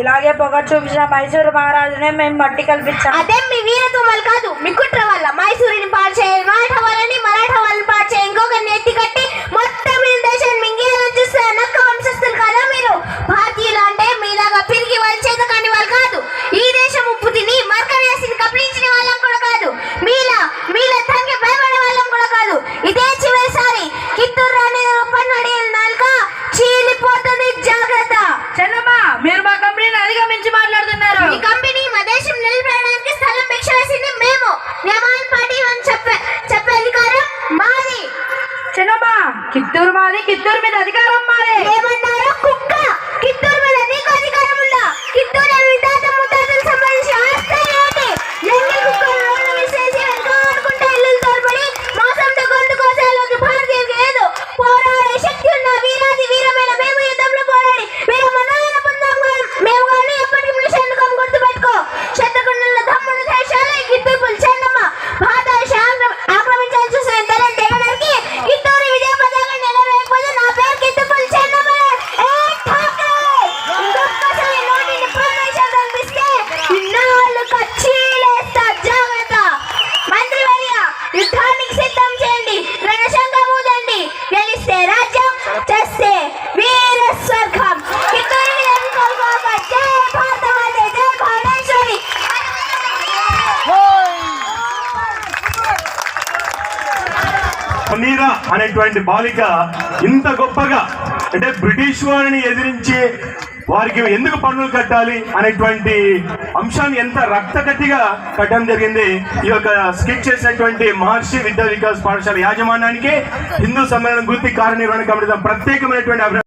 ఇలాగే పొగ చూపించిన మైసూరు మహారాజునే మేము మట్టి కల్పించాం. అదే మీ వీరత్వం కాదు మీ కిత్తూరు మాది కిత్తూరు మీద అధికారం మాది. ఏమన్నారు? కుక్క. కిత్తూరు మీద సమీరా అనేటువంటి బాలిక ఇంత గొప్పగా అంటే బ్రిటిష్ వారిని ఎదిరించి వారికి ఎందుకు పన్నులు కట్టాలి అనేటువంటి అంశాన్ని ఎంత రక్తకట్టిగా కట్టడం జరిగింది ఈ యొక్క స్కిట్ చేసినటువంటి మహర్షి విద్యా వికాస్ పాఠశాల యాజమాన్యానికి హిందూ సమ్మేళనం గుర్తి కార్యనిర్వహణ కమిటీ ప్రత్యేకమైనటువంటి